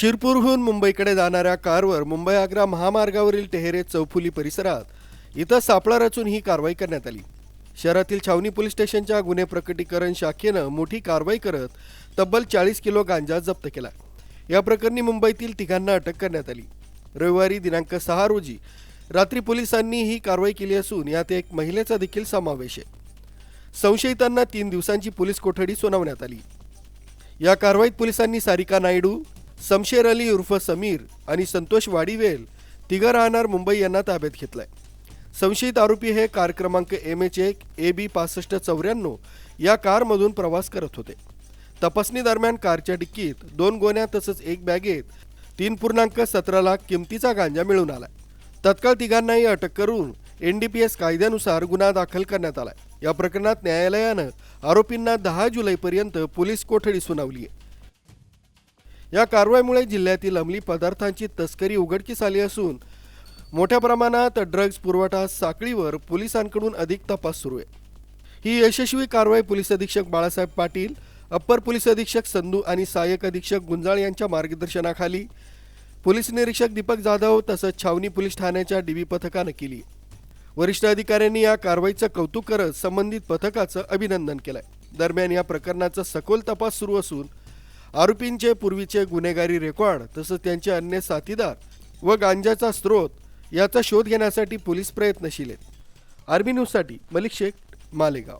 शिरपूरहून मुंबईकडे जाणाऱ्या कारवर मुंबई आग्रा महामार्गावरील टेहरे चौफुली परिसरात इथं सापळा रचून ही कारवाई करण्यात आली. शहरातील छावणी पोलीस स्टेशनच्या गुन्हे प्रकटीकरण शाखेनं मोठी कारवाई करत तब्बल चाळीस किलो गांजा जप्त केला. या प्रकरणी मुंबईतील तिघांना अटक करण्यात आली. रविवारी दिनांक सहा रोजी रात्री पोलिसांनी ही कारवाई केली असून यात एक महिलेचा देखील समावेश आहे. संशयितांना तीन दिवसांची पोलीस कोठडी सुनावण्यात आली. या कारवाईत पोलिसांनी सारिका नायडू समशेर अली उर्फ समीर आणि संतोष वाडीवेल तिघं राहणार मुंबई यांना ताब्यात घेतलाय. संशयित आरोपी हे कार क्रमांक एम एच एक ए बी पासष्ट चौऱ्याण्णव या कारमधून प्रवास करत होते. तपासणी दरम्यान कारच्या डिक्कीत दोन गोण्या तसंच एक बॅगेत तीन पूर्णांक सतरा लाख किमतीचा गांजा मिळून आला तत्काळ तिघांनाही अटक करून एन डी पी एस कायद्यानुसार गुन्हा दाखल करण्यात आला या प्रकरणात न्यायालयानं आरोपींना दहा जुलैपर्यंत पोलीस कोठडी सुनावली आहे या कारवाईमुळे जिल्ह्यातील अंमली पदार्थांची तस्करी उघडकीस आली असून मोठ्या प्रमाणात ड्रग्ज पुरवठा साखळीवर पोलिसांकडून अधिक तपास सुरू आहे. ही यशस्वी कारवाई पोलीस अधीक्षक बाळासाहेब पाटील अप्पर पोलीस अधीक्षक संधू आणि सहाय्यक अधीक्षक गुंजाळ यांच्या मार्गदर्शनाखाली पोलीस निरीक्षक दीपक जाधव तसंच छावणी पोलीस ठाण्याच्या डीबी पथकानं केली वरिष्ठ अधिकाऱ्यांनी या कारवाईचं कौतुक करत संबंधित पथकाचं अभिनंदन केलंय. दरम्यान या प्रकरणाचा सखोल तपास सुरू असून आरोपींचे पूर्वीचे गुन्हेगारी रेकॉर्ड तसंच त्यांचे अन्य साथीदार व गांजाचा स्रोत याचा शोध घेण्यासाठी पोलीस प्रयत्नशील आहेत. आर्मी न्यूजसाठी मलिक शेख मालेगाव.